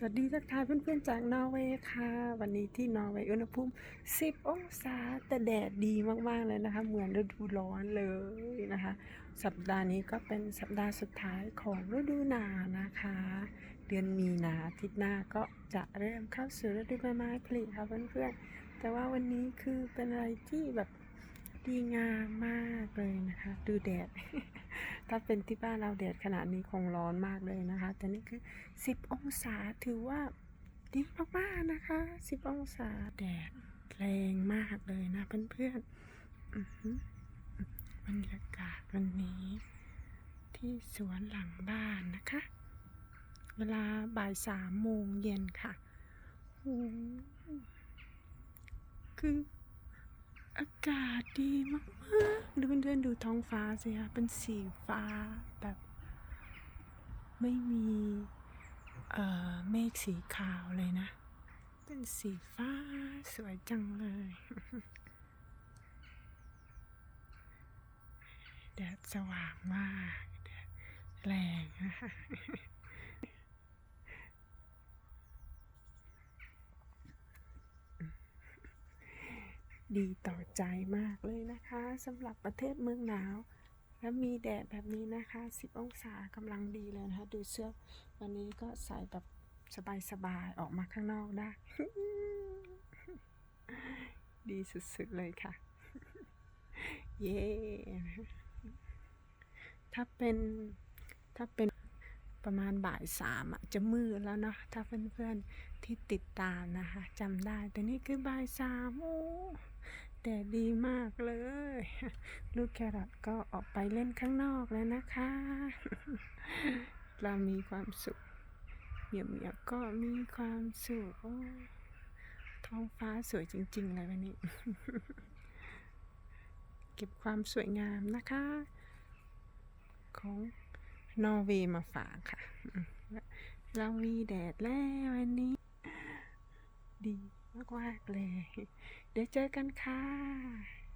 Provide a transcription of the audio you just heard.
สวัสดีทักทายเพื่อนๆจากนอร์เวย์ค่ะ วันนี้ที่นอร์เวย์อุณหภูมิ 10 องศาแต่แดดดีมากๆเลยนะคะ เหมือนฤดูร้อนเลยนะคะ สัปดาห์นี้ก็เป็นสัปดาห์สุดท้ายของฤดูหนาวนะคะ เดือนมีนาทิตย์หน้าก็จะเริ่มเข้าสู่ฤดูใบไม้ผลิค่ะเพื่อนๆแต่ว่าวันนี้คือเป็นอะไรที่แบบ ดีงามมากเลยนะคะ ดูแดด ถ้าเป็นที่บ้านเราแดดขนาดนี้คงร้อนมากเลยนะคะ แต่นี่คือ 10 องศาถือว่าดีมากๆนะคะ 10 องศาแดดแรงมากเลยนะเพื่อนๆบรรยากาศวันนี้ ที่สวนหลังบ้านนะคะ เวลาบ่ายสามโมงเย็นค่ะ คือ อากาศดีมากๆดูเพื่อนๆดูท้องฟ้าสิคะเป็นสีฟ้าแบบ ไม่มีเอ่อเมฆสีขาวเลยนะ เป็นสีฟ้าสวยจังเลย แดดสว่างมาก แดดแรงนะคะ ดีต่อใจมากเลยนะคะสำหรับประเทศเมืองหนาว แล้วมีแดดแบบนี้นะคะ 10 องศากำลังดีเลยนะคะ ดูเสื้อวันนี้ก็ใส่แบบสบายๆ ออกมาข้างนอกได้ ดีสุดๆเลยค่ะ เย้ถ้าเป็นถ้าเป็นประมาณบ่ายสามอะจะมืดแล้วเนาะถ้าเพื่อนๆที่ติดตามนะคะจำได้แต่นี่คือบ่ายสามโอ้ แดดดีมากเลย ลูกแครอทก็ออกไปเล่นข้างนอกแล้วนะคะ เรามีความสุขเหมียวเหมียวก็มีความสุขท้องฟ้าสวยจริง ๆ เลยวันนี้ เก็บความสวยงามนะคะ ของนอร์เวย์มาฝากค่ะ เรามีแดดแล้ววันนี้ ดี มากๆเลย เดี๋ยวเจอกันค่ะ